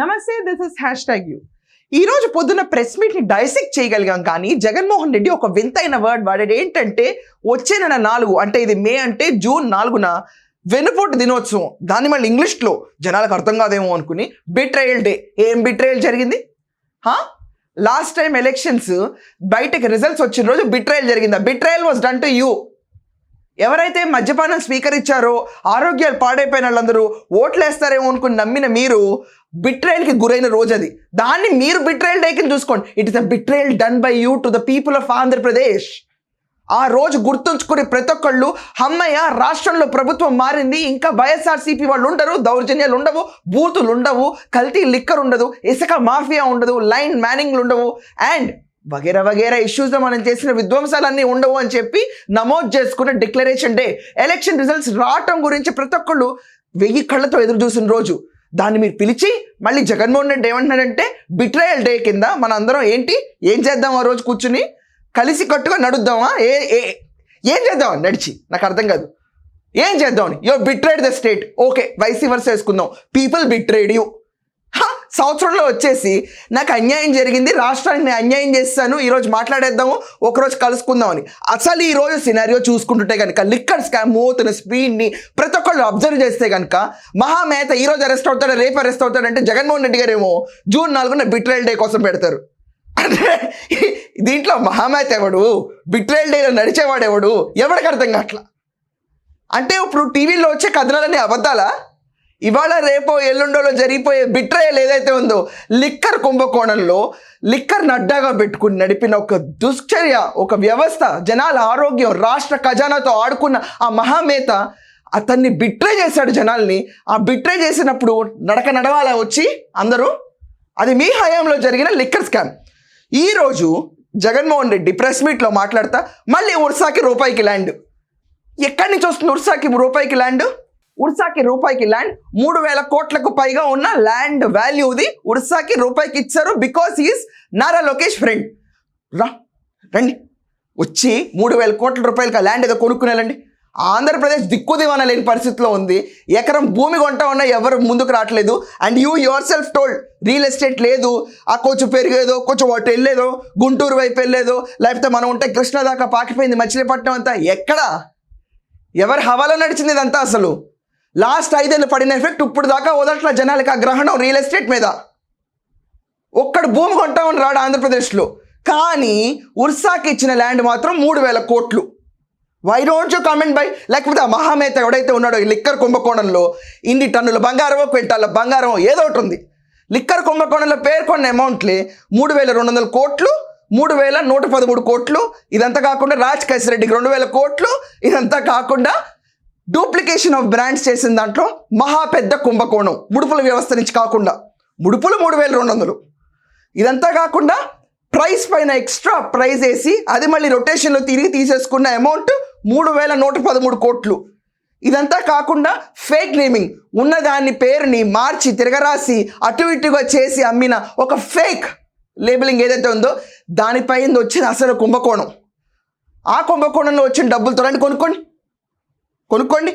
నమస్తే this is hash tag you ఈ రోజు పొద్దున్న ప్రెస్ మీట్ని డైసెక్ట్ చేయగలిగాం కానీ జగన్మోహన్ రెడ్డి ఒక వింతైన వర్డ్ వాడాడు. ఏంటంటే వచ్చే నెల నాలుగు అంటే ఇది మే అంటే జూన్ నాలుగున వెనుపోటు దినోత్సవం. దాన్ని మళ్ళీ ఇంగ్లీష్లో జనాలకు అర్థం కాదేమో అనుకుని బిట్రయల్ డే ఏం బిట్రయల్ జరిగింది? హా లాస్ట్ టైం ఎలక్షన్స్ బయటకి రిజల్ట్స్ వచ్చిన రోజు బిట్రయల్ జరిగిందా? Betrayal was done to you ఎవరైతే మద్యపానం స్వీకరించారో ఆరోగ్యాలు పాడైపోయిన వాళ్ళందరూ ఓట్లేస్తారేమో అనుకుని నమ్మిన మీరు బిట్రేయల్కి గురైన రోజు అది. దాన్ని మీరు బిట్రేయల్ డే కింద చూసుకోండి. It is a betrayal done by you to the people of Andhra Pradesh ఆ రోజు గుర్తుంచుకుని ప్రతి ఒక్కళ్ళు అమ్మయ్య రాష్ట్రంలో ప్రభుత్వం మారింది ఇంకా వైఎస్ఆర్సీపీ వాళ్ళు ఉండరు దౌర్జన్యాలు ఉండవు బూతులు ఉండవు కల్తీ లిక్కర్ ఉండదు ఇసుక మాఫియా ఉండదు లైన్ మ్యానింగ్లు ఉండవు అండ్ వగేర వగేర ఇష్యూస్లో మనం చేసిన విధ్వంసాలన్నీ ఉండవు అని చెప్పి నమోదు చేసుకున్న డిక్లరేషన్ డే ఎలక్షన్ రిజల్ట్స్ రావటం గురించి ప్రతి ఒక్కళ్ళు వెయ్యి కళ్ళతో ఎదురు చూసిన రోజు. దాన్ని మీరు పిలిచి మళ్ళీ జగన్మోహన్ రెడ్డి ఏమంటున్నాడంటే బిట్రయల్ డే కింద మన అందరం ఏంటి? ఏం చేద్దాం ఆ రోజు కూర్చుని? కలిసి కట్టుగా నడుద్దామా? ఏ ఏ ఏం చేద్దాం? నడిచి. నాకు అర్థం కాదు. ఏం చేద్దాం your betrayed the state okay YC వర్స్ వేసుకుందాం. పీపుల్ బిట్రేడ్ యూ సంవత్సరంలో వచ్చేసి నాకు అన్యాయం జరిగింది రాష్ట్రానికి నేను అన్యాయం చేస్తాను ఈరోజు మాట్లాడేద్దాము ఒకరోజు కలుసుకుందామని. అసలు ఈరోజు సినారియో చూసుకుంటుంటే కనుక లిక్కర్ స్కామ్ మూతున్న స్పీడ్ని ప్రతి ఒక్కళ్ళు అబ్జర్వ్ చేస్తే కనుక మహామేత ఈరోజు అరెస్ట్ అవుతాడు రేపు అరెస్ట్ అవుతాడంటే జగన్మోహన్ రెడ్డి గారేమో జూన్ నాలుగున బిట్రేల్ డే కోసం పెడతారు. అంటే దీంట్లో మహామేత ఎవడు బిట్రేల్ డేలో నడిచేవాడు ఎవడు? ఎవడికి అర్థం కావట్లా అంటే ఇప్పుడు టీవీలో వచ్చే కథనాలన్నీ అబద్ధాలా? ఇవాళ రేపో ఎల్లుండోలో జరిగిపోయే బిట్రయల్ ఏదైతే ఉందో లిక్కర్ కుంభకోణంలో లిక్కర్ అడ్డాగా పెట్టుకుని నడిపిన ఒక దుశ్చర్య ఒక వ్యవస్థ జనాల ఆరోగ్యం రాష్ట్ర ఖజానాతో ఆడుకున్న ఆ మహామేత అతన్ని బిట్రే చేశాడు జనాల్ని. ఆ బిట్రే చేసినప్పుడు నడక నడవాలా వచ్చి? అందరూ? అది మీ హయాంలో జరిగిన లిక్కర్ స్కామ్. ఈరోజు జగన్మోహన్ రెడ్డి ప్రెస్ మీట్లో మాట్లాడతా మళ్ళీ ఉర్సాకి రూపాయికి ల్యాండ్. ఎక్కడి నుంచి వస్తుంది ఉర్సాకి రూపాయికి ల్యాండ్? ఉర్సాకి రూపాయికి ల్యాండ్ మూడు వేల కోట్లకు పైగా ఉన్న ల్యాండ్ వాల్యూది ఉర్సాకి రూపాయికి ఇచ్చారు because is Nara Lokesh friend రా రండి. వచ్చి మూడు వేల కోట్ల రూపాయలకి ఆ ల్యాండ్ ఏదో కొనుక్కునేలండి. ఆంధ్రప్రదేశ్ దిక్కుదివాన లేని పరిస్థితిలో ఉంది. ఎకరం భూమి కొంట ఉన్న ఎవరు ముందుకు రావట్లేదు. And you yourself told real estate లేదు. ఆ కొంచెం పెరిగేదో కొంచెం అటు వెళ్ళేదో గుంటూరు వైపు వెళ్ళేదో లేకపోతే మనం ఉంటే కృష్ణ దాకా పాకిపోయింది మచిలీపట్నం అంతా. ఎక్కడ? ఎవరి హవాలో నడిచింది ఇదంతా అసలు? లాస్ట్ ఐదేళ్ళు పడిన ఎఫెక్ట్ ఇప్పుడు దాకా వదలట్ల జనాలకి ఆ గ్రహణం రియల్ ఎస్టేట్ మీద. ఒక్కడు భూమి కొంటామని రాడు ఆంధ్రప్రదేశ్లో. కానీ ఉర్సాకి ఇచ్చిన ల్యాండ్ మాత్రం మూడు వేల కోట్లు. Why don't you comment by లేకపోతే ఆ మహామేత ఎవడైతే ఉన్నాడో ఈ లిక్కర్ కుంభకోణంలో ఇన్ని టన్నుల బంగారమో క్వింటాల బంగారమో ఏదో ఒకటి ఉంది. లిక్కర్ కుంభకోణంలో పేర్కొన్న అమౌంట్లే మూడు వేల రెండు వందల కోట్లు మూడు వేల నూట పదమూడు కోట్లు. ఇదంతా కాకుండా రాజ్ రెడ్డికి రెండు వేల కోట్లు. ఇదంతా కాకుండా డూప్లికేషన్ ఆఫ్ బ్రాండ్స్ చేసిన దాంట్లో మహా పెద్ద కుంభకోణం. ముడుపుల వ్యవస్థ నుంచి కాకుండా. ముడుపులు మూడు వేల రెండు వందలు. ఇదంతా కాకుండా ప్రైస్ పైన ఎక్స్ట్రా ప్రైస్ వేసి అది మళ్ళీ రొటేషన్లో తిరిగి తీసేసుకున్న అమౌంట్ మూడు వేల నూట పదమూడు కోట్లు. ఇదంతా కాకుండా ఫేక్ నేమింగ్ ఉన్నదాని పేరుని మార్చి తిరగరాసి అటు ఇటుగా చేసి అమ్మిన ఒక ఫేక్ లేబులింగ్ ఏదైతే ఉందో దానిపైన వచ్చిన అసలు కుంభకోణం. ఆ కుంభకోణంలో వచ్చిన డబ్బులతో రండి కొనుక్కోండి. కొనుక్కోండి.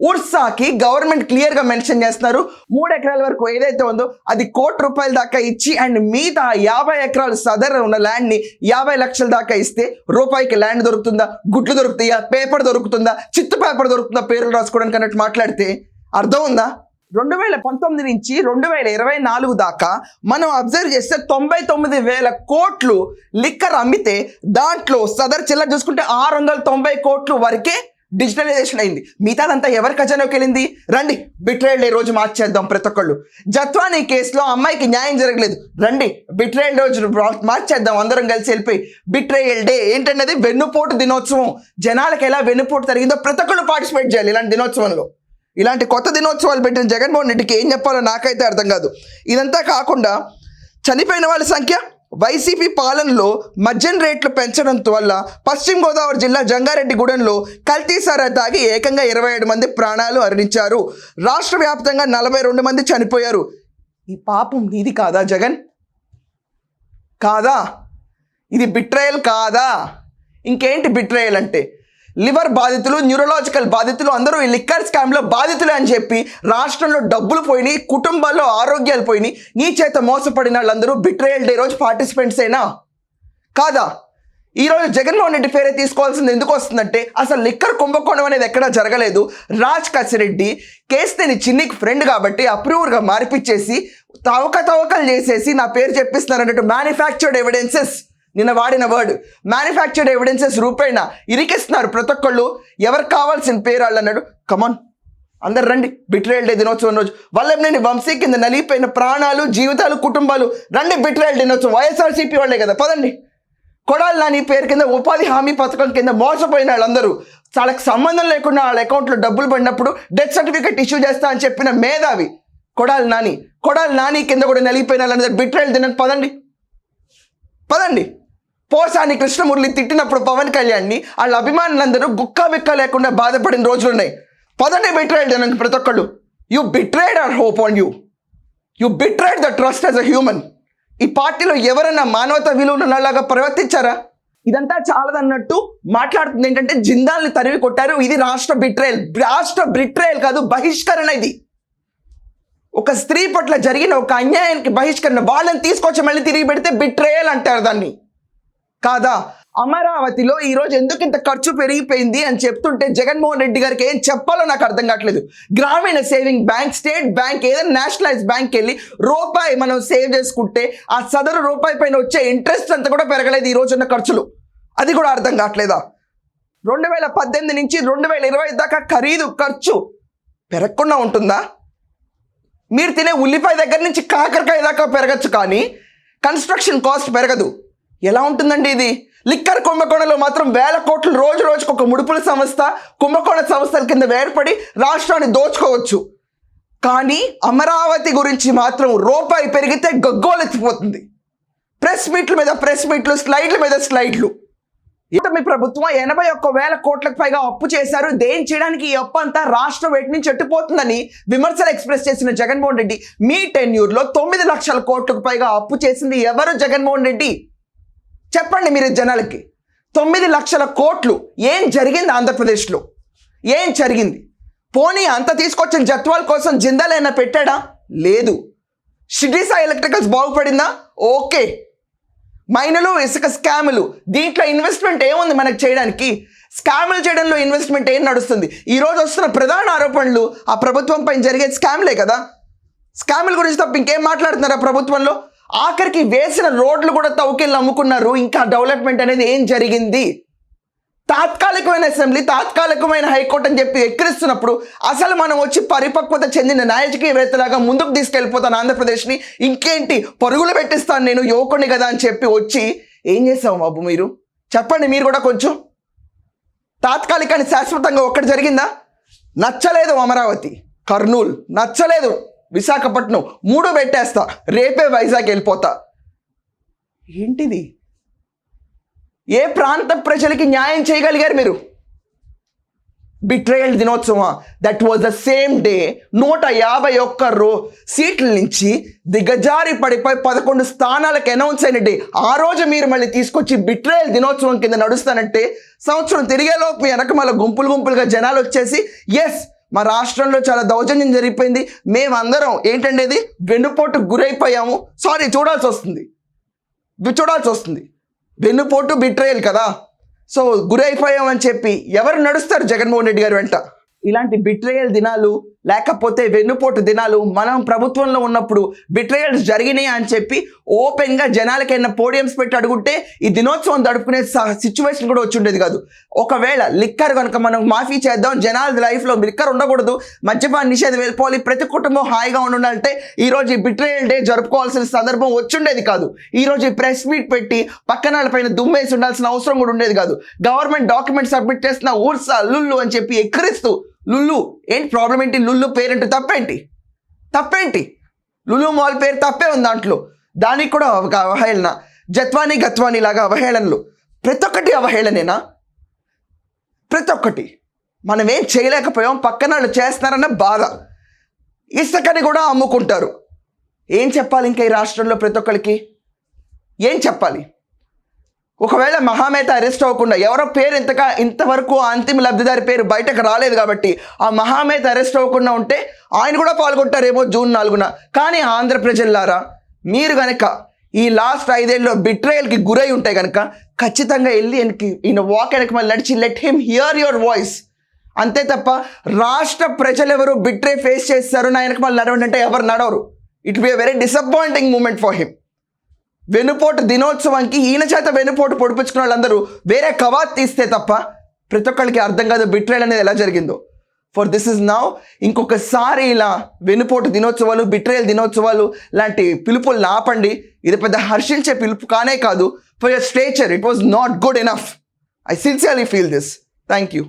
ఉర్సాకి గవర్నమెంట్ క్లియర్గా మెన్షన్ చేస్తున్నారు. మూడు ఎకరాల వరకు ఏదైతే ఉందో అది కోటి రూపాయల దాకా ఇచ్చి అండ్ మిగతా యాభై ఎకరాలు సదర్ ఉన్న ల్యాండ్ని యాభై లక్షల దాకా ఇస్తే రూపాయికి ల్యాండ్ దొరుకుతుందా? గుడ్లు దొరుకుతాయా? పేపర్ దొరుకుతుందా? చిత్తు పేపర్ దొరుకుతుందా? పేర్లు రాసుకోవడానికి అన్నట్టు మాట్లాడితే అర్థం ఉందా? రెండు వేల పంతొమ్మిది నుంచి రెండు వేల ఇరవై నాలుగు దాకా మనం అబ్జర్వ్ చేస్తే తొంభై తొమ్మిది వేల కోట్లు లిక్కర్ అమ్మితే దాంట్లో సదర్ చిల్లర చూసుకుంటే ఆరు వందల తొంభై కోట్లు వరకే డిజిటలైజేషన్ అయింది. మిగతాదంతా ఎవరి ఖజానాకి వెళ్ళింది? రండి బిట్రేల్ డే రోజు మార్చేద్దాం ప్రతి ఒక్కళ్ళు. జత్వానీ కేసులో అమ్మాయికి న్యాయం జరగలేదు. రండి బిట్రేల్ రోజు మార్చేద్దాం అందరం కలిసి వెళ్ళిపోయి. బిట్రేయల్ డే ఏంటన్నది? వెన్నుపోటు దినోత్సవం. జనాలకు ఎలా వెన్నుపోటు జరిగిందో ప్రతి ఒక్కళ్ళు పార్టిసిపేట్ చేయాలి ఇలాంటి దినోత్సవంలో. ఇలాంటి కొత్త దినోత్సవాలు పెట్టిన జగన్మోహన్ రెడ్డికి ఏం చెప్పాలో నాకైతే అర్థం కాదు. ఇదంతా కాకుండా చనిపోయిన వాళ్ళ సంఖ్య వైసీపీ పాలనలో మద్యం రేట్లు పెంచడం వల్ల పశ్చిమ గోదావరి జిల్లా జంగారెడ్డిగూడెంలో కల్తీ సరా తాగి ఏకంగా ఇరవై ఏడు మంది ప్రాణాలు అరణించారు. రాష్ట్ర వ్యాప్తంగా నలభై రెండు మంది చనిపోయారు. ఈ పాపం నీది కాదా జగన్? కాదా? ఇది బిట్రయల్ కాదా? ఇంకేంటి బిట్రయల్ అంటే? లివర్ బాధితులు న్యూరలాజికల్ బాధితులు అందరూ ఈ లిక్కర్ స్కామ్లో బాధితులే అని చెప్పి రాష్ట్రంలో డబ్బులు పోయినాయి కుటుంబాల్లో ఆరోగ్యాలు పోయినాయి. నీ చేత మోసపడిన వాళ్ళందరూ బిట్రేయల్ డే రోజు పార్టిసిపెంట్సేనా కాదా? ఈరోజు జగన్మోహన్ రెడ్డి పేరే తీసుకోవాల్సింది ఎందుకు వస్తుందంటే అసలు లిక్కర్ కుంభకోణం అనేది ఎక్కడా జరగలేదు. రాజ్ కసిరెడ్డి కేసుని చిన్నికి ఫ్రెండ్ కాబట్టి అప్రూవర్గా మార్పిచ్చేసి తవక తవకలు చేసేసి నా పేరు చెప్పిస్తున్నారు అన్నట్టు మ్యానుఫ్యాక్చర్డ్ ఎవిడెన్సెస్ నిన్న వాడిన వర్డ్ మ్యానుఫ్యాక్చర్డ్ ఎవిడెన్సెస్ రూపేణ ఇరికిస్తున్నారు ప్రతి ఒక్కళ్ళు. ఎవరు కావాల్సిన పేరు వాళ్ళు అన్నాడు. కమాన్ అందరు రండి. బిట్రేల్ డే దినోత్సవం రోజు. వల్లభనేని వంశీ కింద నలిగిపోయిన ప్రాణాలు జీవితాలు కుటుంబాలు రండి. బిట్రేయల్ దినోత్సవం. వైఎస్ఆర్సీపీ వాళ్ళే కదా. పదండి. కొడాలి నాని పేరు కింద ఉపాధి హామీ పథకం కింద మోసపోయిన వాళ్ళందరూ. వాళ్ళకి సంబంధం లేకుండా వాళ్ళ అకౌంట్లో డబ్బులు పడినప్పుడు డెత్ సర్టిఫికేట్ ఇష్యూ చేస్తా అని చెప్పిన మేధావి కొడాలి నాని. కొడాలి నాని కింద కూడా నలిగిపోయిన వాళ్ళందరూ. బిట్రేయల్ దినం. పదండి. పదండి. పోసాని కృష్ణమురళి తిట్టినప్పుడు పవన్ కళ్యాణ్ని వాళ్ళ అభిమానులందరూ గుక్క బిక్క లేకుండా బాధపడిన రోజులు ఉన్నాయి పదండి బిట్రేడ్ దినానికి ప్రతి ఒక్కళ్ళు. You betrayed our hope on you you betrayed the trust as a human ఈ పార్టీలో ఎవరైనా మానవతా విలువలు ఉన్నలాగా ప్రవర్తించారా? ఇదంతా చాలదన్నట్టు మాట్లాడుతుంది ఏంటంటే జిందాల్ని తరివి కొట్టారు. ఇది రాష్ట్ర బిట్రేయల్ రాష్ట్ర బిట్రేయల్ కాదు బహిష్కరణ ఇది. ఒక స్త్రీ పట్ల జరిగిన ఒక అన్యాయానికి బహిష్కరణ వాళ్ళని తీసుకొచ్చి మళ్ళీ తిరిగి పెడితే బిట్రేయల్ అంటారు దాన్ని. కాదా? అమరావతిలో ఈరోజు ఎందుకు ఇంత ఖర్చు పెరిగిపోయింది అని చెప్తుంటే జగన్మోహన్ రెడ్డి గారికి ఏం చెప్పాలో నాకు అర్థం కావట్లేదు. గ్రామీణ సేవింగ్ బ్యాంక్ స్టేట్ బ్యాంక్ ఏదైనా నేషనలైజ్ బ్యాంక్ వెళ్ళి రూపాయి మనం సేవ్ చేసుకుంటే ఆ సదరు రూపాయి పైన వచ్చే ఇంట్రెస్ట్ అంతా కూడా పెరగలేదు ఈ రోజు ఉన్న ఖర్చులు. అది కూడా అర్థం కావట్లేదా? రెండు వేల పద్దెనిమిది నుంచి రెండు వేల ఇరవై దాకా ఖరీదు ఖర్చు పెరగకుండా ఉంటుందా? మీరు తినే ఉల్లిపాయ దగ్గర నుంచి కాకరకాయ దాకా పెరగచ్చు కానీ కన్స్ట్రక్షన్ కాస్ట్ పెరగదు. ఎలా ఉంటుందండి ఇది? లిక్కర్ కుంభకోణంలో మాత్రం వేల కోట్లు రోజు రోజుకు ఒక ముడుపుల సంస్థ కుంభకోణ సంస్థల కింద వేర్పడి రాష్ట్రాన్ని దోచుకోవచ్చు. కానీ అమరావతి గురించి మాత్రం రూపాయి పెరిగితే గగ్గోలెత్తిపోతుంది. ప్రెస్ మీట్ల మీద ప్రెస్ మీట్లు స్లైడ్ల మీద స్లైడ్లు. మీ ప్రభుత్వం? ఎనభై ఒక్క వేల కోట్లకు పైగా అప్పు చేశారు. దేని చేయడానికి ఈ అప్పు అంతా రాష్ట్ర వేటి నుంచి చెట్టుపోతుందని విమర్శలు ఎక్స్ప్రెస్ చేసిన జగన్మోహన్ రెడ్డి మీ టెన్యూర్లో తొమ్మిది లక్షల కోట్లకు పైగా అప్పు చేసింది ఎవరు జగన్మోహన్ రెడ్డి? చెప్పండి మీరు జనాలకి. తొమ్మిది లక్షల కోట్లు ఏం జరిగింది ఆంధ్రప్రదేశ్లో? ఏం జరిగింది? పోనీ అంత తీసుకొచ్చిన జత్వాల కోసం జిందాలైనా పెట్టాడా? లేదు. షిడిసా ఎలక్ట్రికల్స్ బాగుపడిందా? ఓకే. మైనలు ఇసుక స్కాములు. దీంట్లో ఇన్వెస్ట్మెంట్ ఏముంది మనకు చేయడానికి? స్కాములు చేయడంలో ఇన్వెస్ట్మెంట్ ఏం నడుస్తుంది? ఈ రోజు వస్తున్న ప్రధాన ఆరోపణలు ఆ ప్రభుత్వం పైన జరిగే స్కామ్లే కదా? స్కాముల గురించి తప్ప ఇంకేం మాట్లాడుతున్నారు ఆ ప్రభుత్వంలో? ఆఖరికి వేసిన రోడ్లు కూడా తవ్వుకెళ్ళి అమ్ముకున్నారు. ఇంకా డెవలప్మెంట్ అనేది ఏం జరిగింది? తాత్కాలికమైన అసెంబ్లీ తాత్కాలికమైన హైకోర్టు అని చెప్పి ఎక్కిరిస్తున్నప్పుడు అసలు మనం వచ్చి పరిపక్వత చెందిన నాయకీయవేత్తలాగా ముందుకు తీసుకెళ్ళిపోతాను ఆంధ్రప్రదేశ్ని. ఇంకేంటి? పరుగులు పెట్టిస్తాను నేను యువకుడిని కదా అని చెప్పి వచ్చి ఏం చేసావు బాబు మీరు? చెప్పండి మీరు కూడా కొంచెం. తాత్కాలికాన్ని శాశ్వతంగా ఒక్కటి జరిగిందా? నచ్చలేదు అమరావతి కర్నూలు నచ్చలేదు విశాఖపట్నం మూడు పెట్టేస్తా రేపే వైజాగ్ వెళ్ళిపోతా. ఏంటిది? ఏ ప్రాంత ప్రజలకి న్యాయం చేయగలిగారు మీరు? బిట్రేయల్ దినోత్సవం. That was the same day నూట యాభై ఒక్క రో సీట్ల నుంచి దిగజారి పడిపోయి పదకొండు స్థానాలకు అనౌన్స్ అయిన డే ఆ రోజు మీరు మళ్ళీ తీసుకొచ్చి బిట్రేయల్ దినోత్సవం కింద నడుస్తానంటే సంవత్సరం తిరిగేలోపు వెనక మళ్ళీ గుంపులు గుంపులుగా జనాలు వచ్చేసి ఎస్ మా రాష్ట్రంలో చాలా దౌర్జన్యం జరిగిపోయింది. మేమందరం ఏంటంటే ఇది వెన్నుపోటు గురైపోయాము. సారీ చూడాల్సి వస్తుంది. చూడాల్సి వస్తుంది. వెన్నుపోటు బిట్రయల్ కదా. సో గురైపోయామని చెప్పి ఎవరు నడుస్తారు జగన్మోహన్ రెడ్డి గారు వెంట? ఇలాంటి బిట్రేయల్ దినాలు లేకపోతే వెన్నుపోటు దినాలు మనం ప్రభుత్వంలో ఉన్నప్పుడు బిట్రేయల్స్ జరిగినాయి అని చెప్పి ఓపెన్గా జనాలకైనా పోడియంస్ పెట్టి అడుగుంటే ఈ దినోత్సవం దడుపుకునే సిచ్యువేషన్ కూడా వచ్చి ఉండేది కాదు. ఒకవేళ లిక్కర్ కనుక మనం మాఫీ చేద్దాం జనాల లైఫ్లో లిక్కర్ ఉండకూడదు మద్యపాన నిషేధం వెళ్ళిపోవాలి ప్రతి కుటుంబం హాయిగా ఉండాలంటే ఈరోజు ఈ బిట్రేయల్ డే జరుపుకోవాల్సిన సందర్భం వచ్చుండేది కాదు. ఈరోజు ఈ ప్రెస్ మీట్ పెట్టి పక్కన వాళ్ళ పైన దుమ్మేసి ఉండాల్సిన అవసరం కూడా ఉండేది కాదు. గవర్నమెంట్ డాక్యుమెంట్ సబ్మిట్ చేసిన ఊర్సా లుల్లు అని చెప్పి ఎక్కిరిస్తూ లుల్లు ఏంటి ప్రాబ్లం ఏంటి? లుల్లు పేరేంటి? తప్పేంటి? తప్పేంటి? లులు మాల్ పేరు తప్పే ఉంది దాంట్లో. దానికి కూడా ఒక అవహేళన. జత్వాని గత్వాని లాగా అవహేళనలు. ప్రతి ఒక్కటి అవహేళనేనా? ప్రతి ఒక్కటి. మనం ఏం చేయలేకపోయాం పక్కన వాళ్ళు చేస్తున్నారన్న బాధ. ఇసుకని కూడా అమ్ముకుంటారు. ఏం చెప్పాలి ఇంకా ఈ రాష్ట్రంలో ప్రతి ఒక్కరికి ఏం చెప్పాలి? ఒకవేళ మహామేత అరెస్ట్ అవ్వకుండా ఎవరో పేరు ఇంతగా ఇంతవరకు ఆ అంతిమ లబ్ధిదారి పేరు బయటకు రాలేదు కాబట్టి ఆ మహామేత అరెస్ట్ అవ్వకుండా ఉంటే ఆయన కూడా పాల్గొంటారేమో జూన్ నాలుగున. కానీ ఆంధ్ర ప్రజల్లారా మీరు కనుక ఈ లాస్ట్ ఐదేళ్ళలో బిట్రయల్కి గురై ఉంటే కనుక ఖచ్చితంగా వెళ్ళి వెనక్కి ఈయన వాక్ వెనక మళ్ళీ నడిచి let him hear your voice అంతే తప్ప రాష్ట్ర ప్రజలు ఎవరు బిట్రే ఫేస్ చేస్తారు నా వెనక మళ్ళీ నడవండి అంటే ఎవరు నడవరు. It be a very disappointing moment for him వెనుపోటు దినోత్సవానికి ఈయన చేత వెనుపోటు పొడిపించుకున్న వాళ్ళందరూ వేరే కవాత్ తీస్తే తప్ప ప్రతి ఒక్కరికి అర్థం కాదు బిట్రేల్ అనేది ఎలా జరిగిందో. ఫర్ దిస్ ఇస్ నౌ ఇంకొకసారి ఇలా వెనుపోటు దినోత్సవాలు బిట్రేల్ దినోత్సవాలు లాంటి పిలుపులు ఆపండి ఇది పెద్ద హర్షించే పిలుపు కానే కాదు. For your stature it was not good enough I sincerely feel this thank you